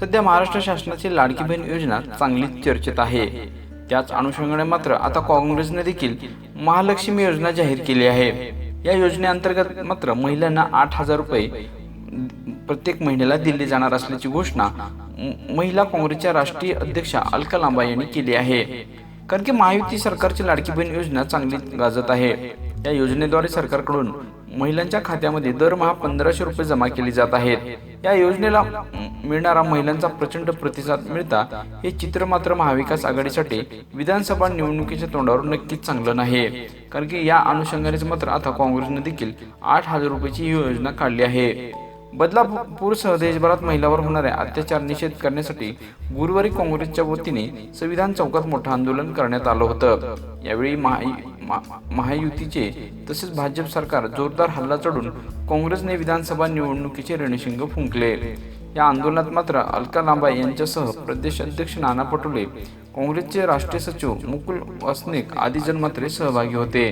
सध्या महाराष्ट्र शासनाची लाडकी बहीण योजना चांगलीच चर्चेत आहे. त्याच अनुषंगाने मात्र आता काँग्रेसने देखील महालक्ष्मी योजना जाहीर केली आहे. या योजनेअंतर्गत मात्र महिलांना आठ हजार रुपये प्रत्येक महिन्याला दिले जाणार असल्याची घोषणा महिला काँग्रेसच्या राष्ट्रीय अध्यक्षा अलका लांबा यांनी केली आहे. कारण की महायुती सरकारची लाडकी बहीण योजना चांगली गाजत आहे. या योजनेद्वारे सरकारकडून महिलांच्या खात्यामध्ये दरमहा पंधराशे रुपये जमा केले जात आहेत. या योजनेला मिळणारा महिलांचा प्रचंड प्रतिसाद मिळता हे चित्र मात्र महाविकास आघाडीसाठी विधानसभा निवडणुकीच्या तोंडावर नक्कीच चांगलं नाही. कारण की या अनुषंगानेच मात्र आता काँग्रेसने देखील आठ हजार रुपयाची ही योजना काढली आहे. बदलापूरसह देशभरात महिलावर होणाऱ्या अत्याचार निषेध करण्यासाठी गुरुवारी काँग्रेसच्या वतीने संविधान चौकात मोठं आंदोलन करण्यात आलं होतं. यावेळी महा मा- महायुतीचे तसेच भाजप सरकार जोरदार हल्ला चढून काँग्रेसने विधानसभा निवडणुकीचे रणशिंग फुंकले. या आंदोलनात मात्र अलका लांबा यांच्यासह प्रदेश अध्यक्ष नाना पटोले काँग्रेसचे राष्ट्रीय सचिव मुकुल वासनिक आदी जन्मात्रे सहभागी होते.